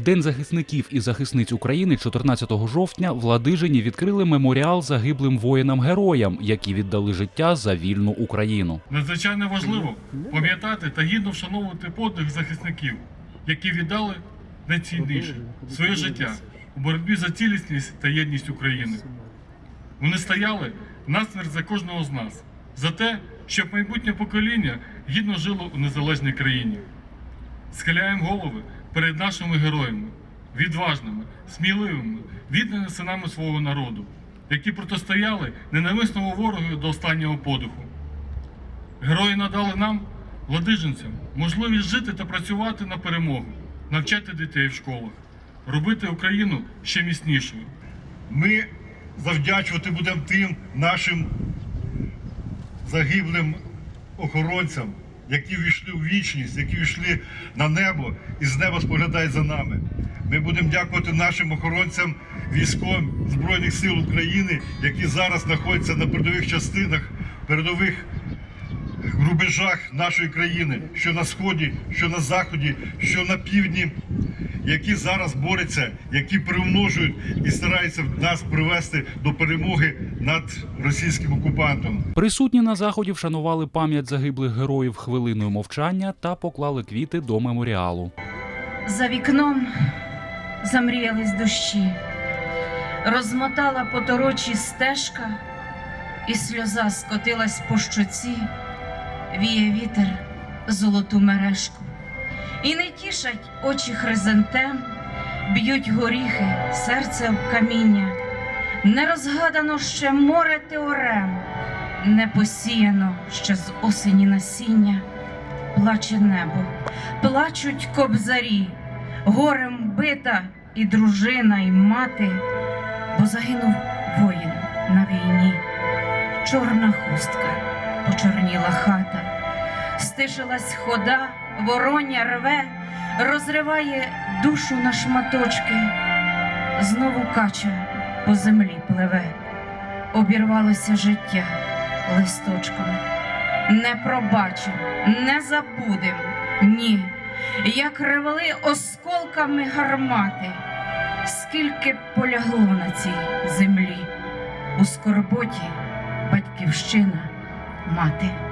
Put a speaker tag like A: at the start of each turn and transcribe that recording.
A: День захисників і захисниць України 14 жовтня в Ладижині відкрили меморіал загиблим воїнам-героям, які віддали життя за вільну Україну.
B: Надзвичайно важливо пам'ятати та гідно вшановувати подвиг захисників, які віддали найцінніше своє життя у боротьбі за цілісність та єдність України. Вони стояли насмерть за кожного з нас, за те, щоб майбутнє покоління гідно жило у незалежній країні. Схиляємо голови перед нашими героями, відважними, сміливими, відданими синами свого народу, які протистояли ненависному ворогу до останнього подиху. Герої надали нам, ладижинцям, можливість жити та працювати на перемогу, навчати дітей в школах, робити Україну ще міцнішою.
C: Ми завдячувати будемо тим нашим загиблим охоронцям, які війшли у вічність, які війшли на небо і з неба споглядають за нами. Ми будемо дякувати нашим охоронцям військовим Збройних сил України, які зараз знаходяться на передових частинах, передових рубежах нашої країни, що на сході, що на заході, що на півдні, які зараз борються, які примножують і стараються нас привести до перемоги над російським окупантом.
A: Присутні на заході вшанували пам'ять загиблих героїв хвилиною мовчання та поклали квіти до меморіалу.
D: За вікном замріялись дощі, розмотала поторочі стежка, і сльоза скотилась по щоці, віє вітер золоту мережку. І не тішать очі хризантем, б'ють горіхи, серце в каміння. Не розгадано ще море теорем, не посіяно ще з осені насіння, плаче небо, плачуть кобзарі, горем бита і дружина, і мати, бо загинув воїн на війні. Чорна хустка, почорніла хата, стишилась хода, вороння рве, розриває душу на шматочки, знову кача по землі пливе, обірвалося життя листочком. Не пробачим, не забудем, ні, як ревели осколками гармати, скільки полягло на цій землі, у скорботі батьківщина мати.